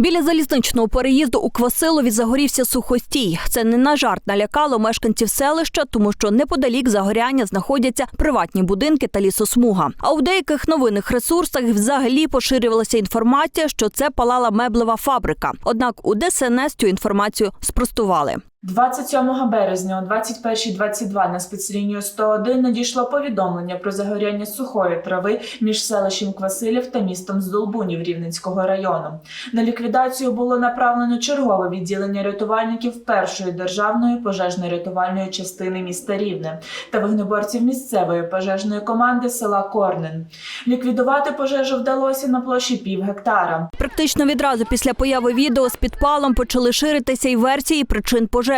Біля залізничного переїзду у Квасилові загорівся сухостій. Це не на жарт налякало мешканців селища, тому що неподалік загоряння знаходяться приватні будинки та лісосмуга. А у деяких новинних ресурсах взагалі поширювалася інформація, що це палала меблева фабрика. Однак у ДСНС цю інформацію спростували. 27 березня о 21.22 на спецлінію 101 надійшло повідомлення про загоряння сухої трави між селищем Квасилів та містом Здолбунів Рівненського району. На ліквідацію було направлено чергове відділення рятувальників першої державної пожежно-рятувальної частини міста Рівне та вогнеборців місцевої пожежної команди села Корнен. Ліквідувати пожежу вдалося на площі пів гектара. Практично відразу після появи відео з підпалом почали ширитися й версії причин пожежі.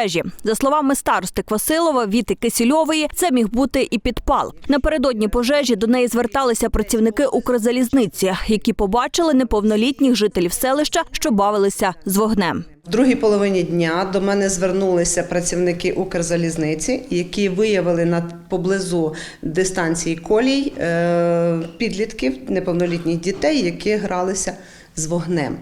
За словами старости Квасилова Віти Кисільової, це міг бути і підпал. Напередодні пожежі до неї зверталися працівники Укрзалізниці, які побачили неповнолітніх жителів селища, що бавилися з вогнем. В другій половині дня до мене звернулися працівники Укрзалізниці, які виявили на поблизу дистанції колій е, підлітків, неповнолітніх дітей, які гралися з вогнем.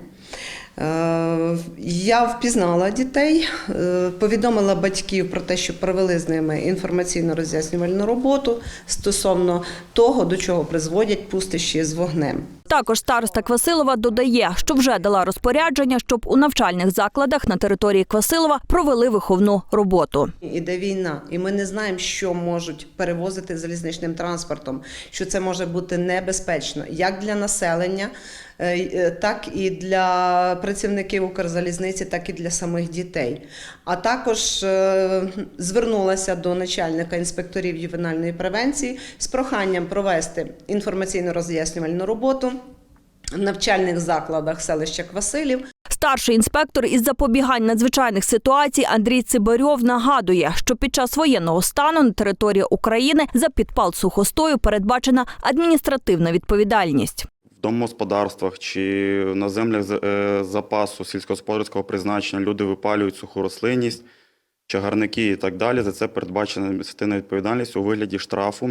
Е, Я впізнала дітей, е, повідомила батьків про те, що провели з ними інформаційно-роз'яснювальну роботу стосовно того, до чого призводять пустощі з вогнем. Також староста Квасилова додає, що вже дала розпорядження, щоб у навчальних закладах на території Квасилова провели виховну роботу. Іде війна, і ми не знаємо, що можуть перевозити залізничним транспортом, що це може бути небезпечно як для населення, е, е, так і для працівників Укрзалізниці, так і для самих дітей. А також е, звернулася до начальника інспекторів ювенальної превенції з проханням провести інформаційно-роз'яснювальну роботу в навчальних закладах селища Квасилів. Старший інспектор із запобігань надзвичайних ситуацій Андрій Цибарьов нагадує, що під час воєнного стану на території України за підпал сухостою передбачена адміністративна відповідальність. в домогосподарствах чи на землях е, запасу сільськогосподарського призначення люди випалюють суху рослинність, чагарники і так далі. За це передбачена адміністративна відповідальність у вигляді штрафу